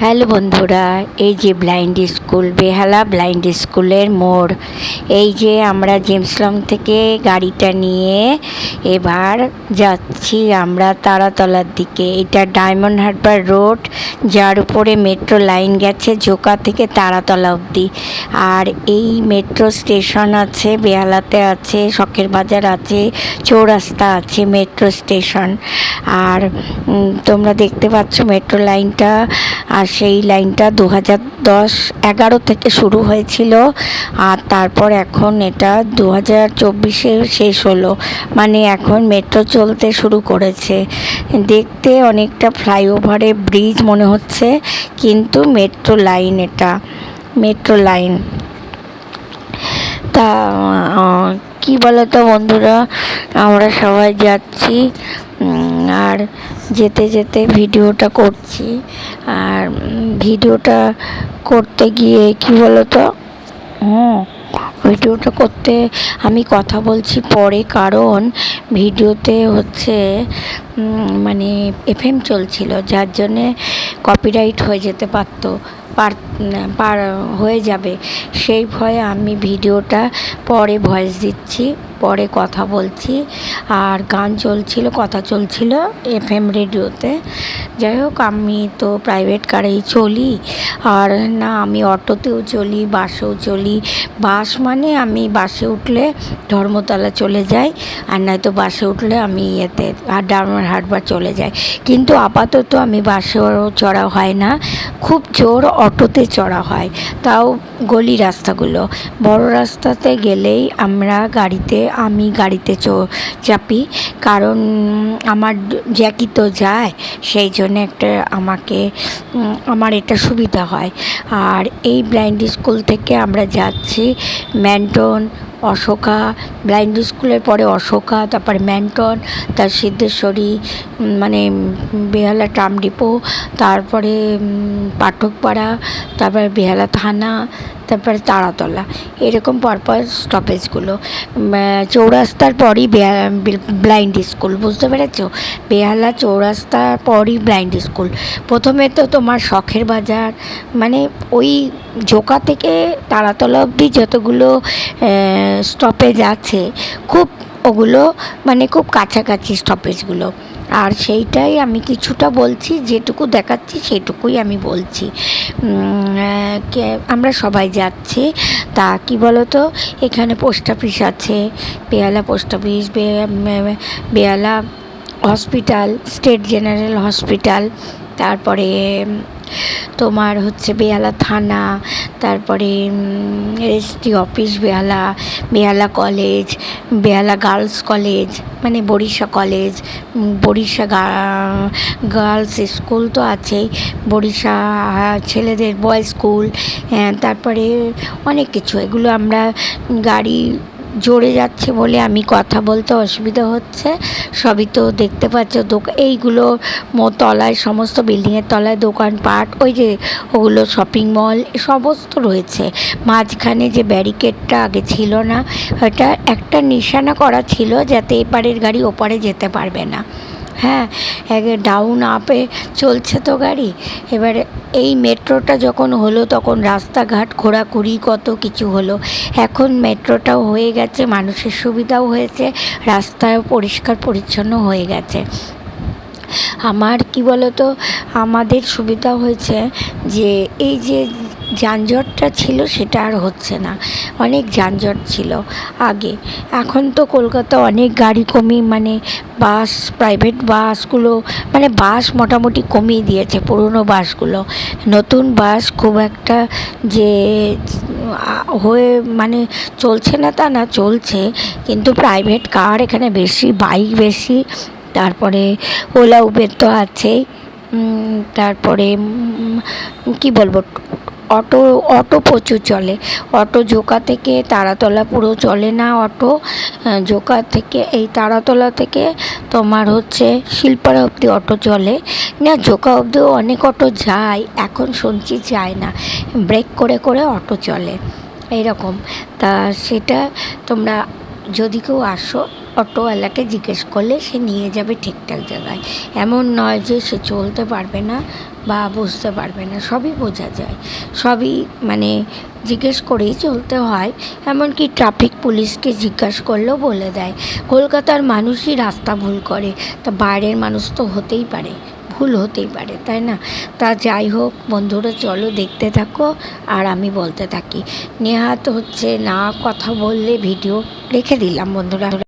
Hello বন্ধুরা, এই যে ব্লাইন্ড স্কুল বেহালা ব্লাইন্ড স্কুলের মোড়। এই যে আমরা জেমসলং থেকে গাড়িটা নিয়ে এবার যাচ্ছি আমরা তারাতলার দিকে। এটা ডায়মন্ড হারবার রোড যার উপরে মেট্রো লাইন গেছে জোকা থেকে তারাতলা অবধি। আর এই মেট্রো স্টেশন আছে, বেহালাতে আছে, শখের বাজার আছে, চৌরাস্তা আছে মেট্রো স্টেশন আর তোমরা দেখতে পাচ্ছ মেট্রো লাইনটা আর সেই লাইনটা দু হাজার দশ এগারো থেকে শুরু হয়েছিল আর তারপর এখন এটা দু হাজার চব্বিশে শেষ হলো। মানে এখন মেট্রো চলতে শুরু করেছে। দেখতে অনেকটা ফ্লাইওভারে ব্রিজ মনে হচ্ছে, কিন্তু মেট্রো লাইন এটা, মেট্রো লাইন। তা কি বলতো বন্ধুরা? আমরা সবাই যাচ্ছি আর যেতে যেতে ভিডিওটা করছি। আর ভিডিওটা করতে গিয়ে কি বলতো? হুম ভিডিওটা করতে আমি কথা বলছি পরে, কারণ ভিডিওতে হচ্ছে মানে এফএম চলছিল, যার জন্যে কপিরাইট হয়ে যেতে পারতো, পার পার, হয়ে যাবে। সেই ভয়ে আমি ভিডিওটা পরে ভয়েস দিচ্ছি। পরে কথা বলছি, আর গান চলছিল, কথা চলছিল এফ এম রেডিওতে। যাই হোক, আমি তো প্রাইভেট কারেই চলি, আর না, আমি অটোতেও চলি, বাসেও চলি। বাস মানে আমি বাসে উঠলে ধর্মতলা চলে যাই, আর নয়তো বাসে উঠলে আমি ইয়েতে আর ডায়মন্ড হারবার চলে যাই। কিন্তু আপাতত আমি বাসেও চড়া হয় না, খুব জোর অটোতে চড়া হয়। তাও গলি রাস্তাগুলো। বড় রাস্তাতে গেলেই আমরা গাড়িতে, আমি গাড়িতে চাপি। কারণ আমার জ্যাকি তো যায়, সেই জন্য একটা আমাকে আমার এটা সুবিধা হয়। আর এই ব্লাইন্ড স্কুল থেকে আমরা যাচ্ছি ম্যান্টন অশোকা ব্লাইন্ড স্কুলের পরে অশোকা, তারপরে ম্যান্টন তার সিদ্ধেশ্বরী মানে বেহালা ট্রাম ডিপো, তারপরে পাঠকপাড়া, তারপরে বেহালা থানা তারপরে তারাতলা, এরকম পরপর স্টপেজগুলো চৌরাস্তার পরই ব্লাইন্ড স্কুল বুঝতে পেরেছ? বেহালা চৌরাস্তার পরই ব্লাইন্ড স্কুল প্রথমে তো তোমার শখের বাজার মানে ওই জোকা থেকে তারাতলা অবধি যতগুলো স্টপেজ আছে, খুব ওগুলো মানে খুব কাছাকাছি স্টপেজগুলো আর সেইটাই আমি কিছুটা বলছি, যেটুকু দেখাচ্ছি সেটুকুই আমি বলছি। আমরা সবাই যাচ্ছি। তা কি বলতো, এখানে পোস্ট অফিস আছে বেহালা পোস্ট অফিস বেয়ালা বেহালা হসপিটাল, স্টেট জেনারেল হসপিটাল, তারপরে তোমার হচ্ছে বেহালা থানা তারপরে registry office Behala Behala college Behala girls college মানে Barisha college Barisha girls school তো আছেই বরিশা ছেলেদের বয়েজ স্কুল হ্যাঁ, তারপরে অনেক কিছু। এগুলো আমরা গাড়ি জোরে যাচ্ছে বলে আমি কথা বলতে অসুবিধা হচ্ছে। সবই তো দেখতে পাচ্ছ এইগুলো তলায়, সমস্ত বিল্ডিংয়ের তলায় দোকানপাট, ওই যে ওগুলো শপিং মল সমস্ত রয়েছে। মাঝখানে যে ব্যারিকেডটা আগে ছিল না, ওটা একটা নিশানা করা ছিল যাতে এপারের গাড়ি ওপারে যেতে পারবে না। হ্যাঁ এক ডাউন আপে চলছে তো গাড়ি। এবারে এই মেট্রোটা যখন হলো, তখন রাস্তাঘাট ঘোরাঘুরি কত কিছু হলো। এখন মেট্রোটাও হয়ে গেছে, মানুষের সুবিধাও হয়েছে রাস্তায় পরিষ্কার পরিচ্ছন্ন হয়ে গেছে। আমার কি বলতো, আমাদের সুবিধা হয়েছে যে, এই যে যানজটটা ছিল সেটা আর হচ্ছে না। অনেক যানজট ছিল আগে। এখন তো কলকাতা অনেক গাড়ি কমিয়ে মানে বাস প্রাইভেট বাসগুলো মানে বাস মোটামুটি কমিয়ে দিয়েছে, পুরনো বাসগুলো। নতুন বাস খুব একটা যে হয়ে মানে চলছে না তা না, চলছে। কিন্তু প্রাইভেট কার এখানে বেশি বাইক বেশি, তারপরে ওলা, উবের তো আছেই। তারপরে কি বলব? অটো অটো প্রচুর চলে। অটো জোকা থেকে তারাতলা পুরো চলে না অটো। জোকা থেকে, এই তারাতলা থেকে তোমার হচ্ছে শিলপাড়া অবধি অটো চলে। না, জোকা অবধিও অনেক অটো যায়, এখন শুনছি যায় না। ব্রেক করে করে অটো চলে। এইরকম। তা সেটা তোমরা যদি কেউ আসো, অটোওয়ালাকে জিজ্ঞেস করলে সে নিয়ে যাবে ঠিকঠাক জায়গায়। এমন নয় যে সে চলতে পারবে না বা বুঝতে পারবে না, সবই বোঝা যায়। সবই মানে জিজ্ঞেস করেই চলতে হয়। এমনকি ট্রাফিক পুলিশকে জিজ্ঞাসা করলেও বলে দেয়। কলকাতার মানুষই রাস্তা ভুল করে, তা বাইরের মানুষ তো হতেই পারে। ভুল হতেই পারে, তাই না? তা যাই হোক বন্ধুরা, চলো দেখতে থাকো আর আমি বলতে থাকি। নেহাত হচ্ছে না কথা বললে ভিডিও রেখে দিলাম বন্ধুরা।